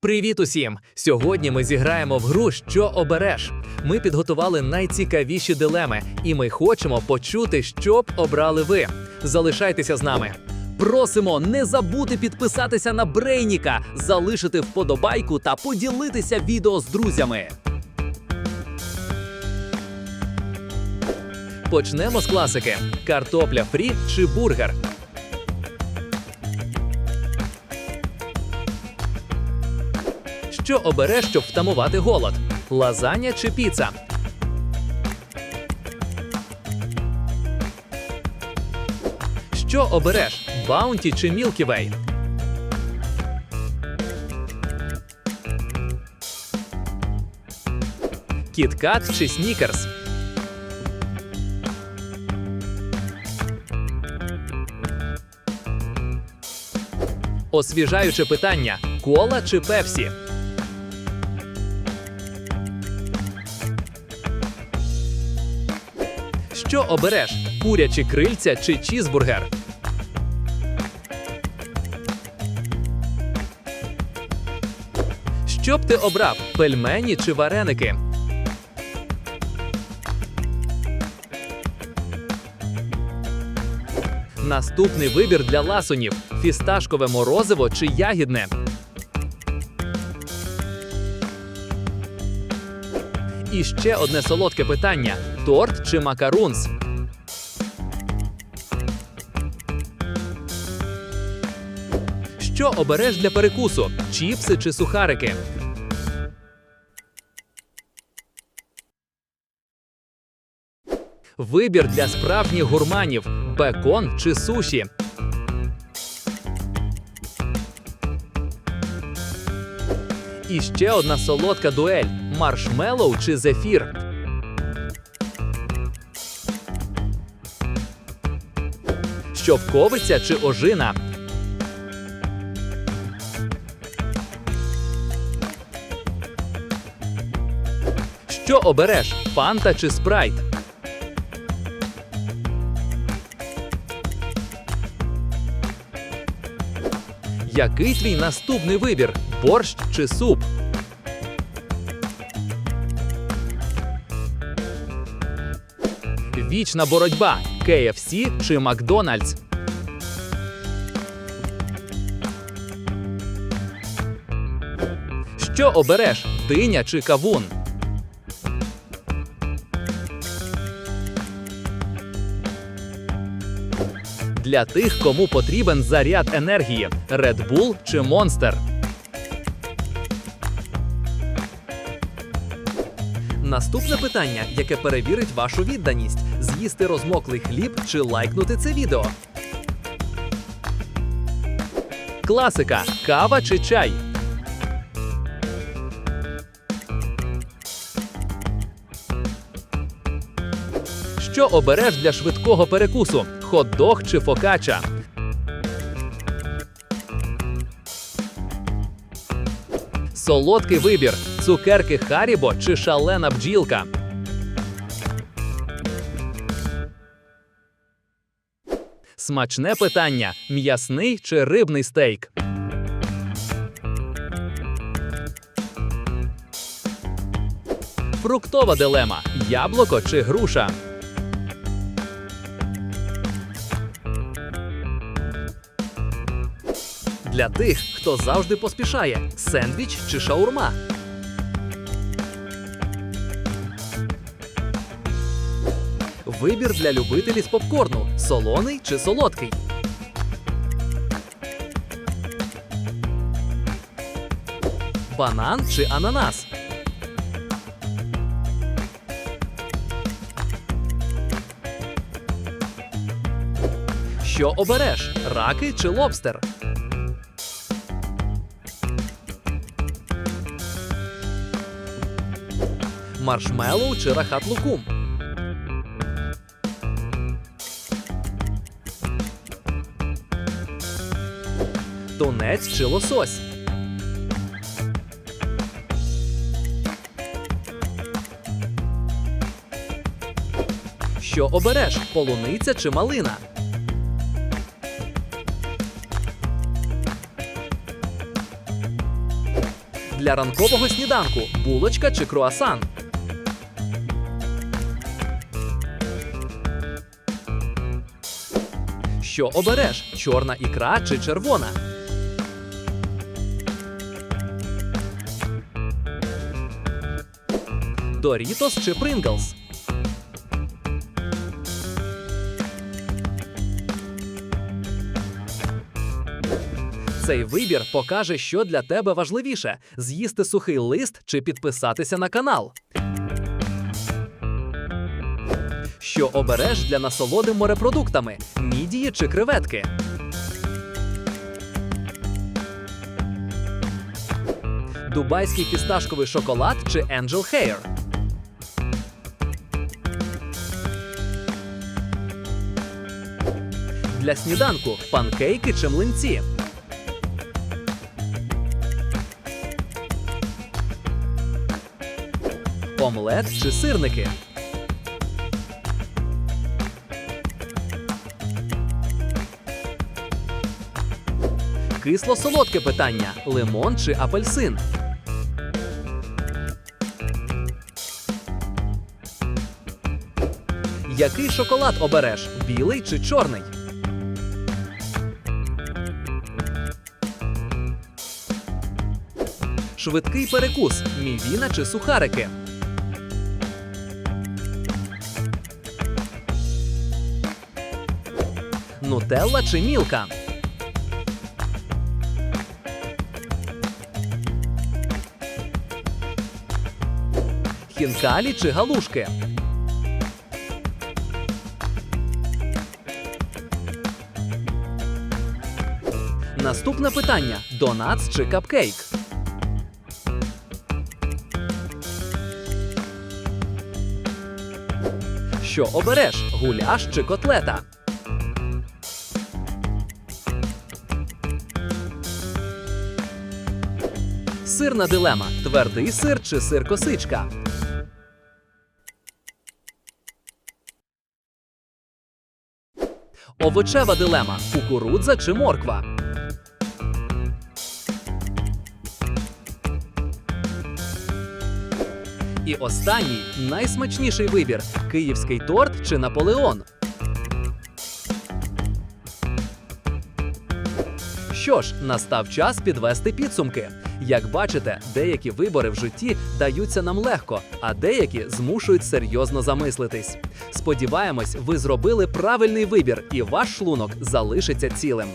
Привіт усім! Сьогодні ми зіграємо в гру Що обереш. Ми підготували найцікавіші дилеми, і ми хочемо почути, що б обрали ви. Залишайтеся з нами. Просимо не забути підписатися на Брейніка, залишити вподобайку та поділитися відео з друзями. Почнемо з класики: картопля фрі чи бургер. Що обереш, щоб втамувати голод? Лазанья чи піца? Що обереш? Баунті чи Way? Кіткат чи Снікерс? Освіжаюче питання: кола чи пепсі? Що обереш? Курячі крильця чи чізбургер? Що б ти обрав? Пельмені чи вареники? Наступний вибір для ласунів: фісташкове морозиво чи ягідне. І ще одне солодке питання: торт чи макарунс? Що обереш для перекусу? Чіпси чи сухарики? Вибір для справжніх гурманів: бекон чи суші. І ще одна солодка дуель: маршмеллоу чи зефір. Щовковиця чи ожина. Що обереш? Фанта чи спрайт? Який твій наступний вибір? Борщ чи суп? Вічна боротьба KFC чи Макдональдс? Що обереш? Диня чи кавун? Для тих, кому потрібен заряд енергії: Red Bull чи Monster? Наступне питання, яке перевірить вашу відданість: з'їсти розмоклий хліб чи лайкнути це відео. Класика: кава чи чай. Що обереш для швидкого перекусу? Хот-дог чи фокача? Солодкий вибір: цукерки Харібо чи шалена бджілка. Смачне питання: м'ясний чи рибний стейк? Фруктова дилема: яблуко чи груша? Для тих, хто завжди поспішає: сендвіч чи шаурма. Вибір для любителів з попкорну: солоний чи солодкий. Банан чи ананас. Що обереш? Раки чи лобстер? Маршмеллоу чи рахат лукум? Тунець чи лосось? Що обереш? Полуниця чи малина? Для ранкового сніданку булочка чи круасан. Що обереш? Чорна ікра чи червона? Дорітос чи Принглс? Цей вибір покаже, що для тебе важливіше: з'їсти сухий лист чи підписатися на канал. Що обереш для насолоди морепродуктами: мідії чи креветки? Дубайський фісташковий шоколад чи Angel Hair? Для сніданку панкейки чи млинці? Омлет чи сирники? Кисло-солодке питання: лимон чи апельсин? Який шоколад обереш? Білий чи чорний? Швидкий перекус: мівіна чи сухарики? Нутелла чи мілка? Хінкалі чи галушки? Наступне питання: донатс чи капкейк? Що обереш? Гуляш чи котлета? Сирна дилема: твердий сир чи сир косичка? Овочева дилема: кукурудза чи морква? І останній найсмачніший вибір: київський торт чи Наполеон. Що ж, настав час підвести підсумки. Як бачите, деякі вибори в житті даються нам легко, а деякі змушують серйозно замислитись. Сподіваємось, ви зробили правильний вибір, і ваш шлунок залишиться цілим.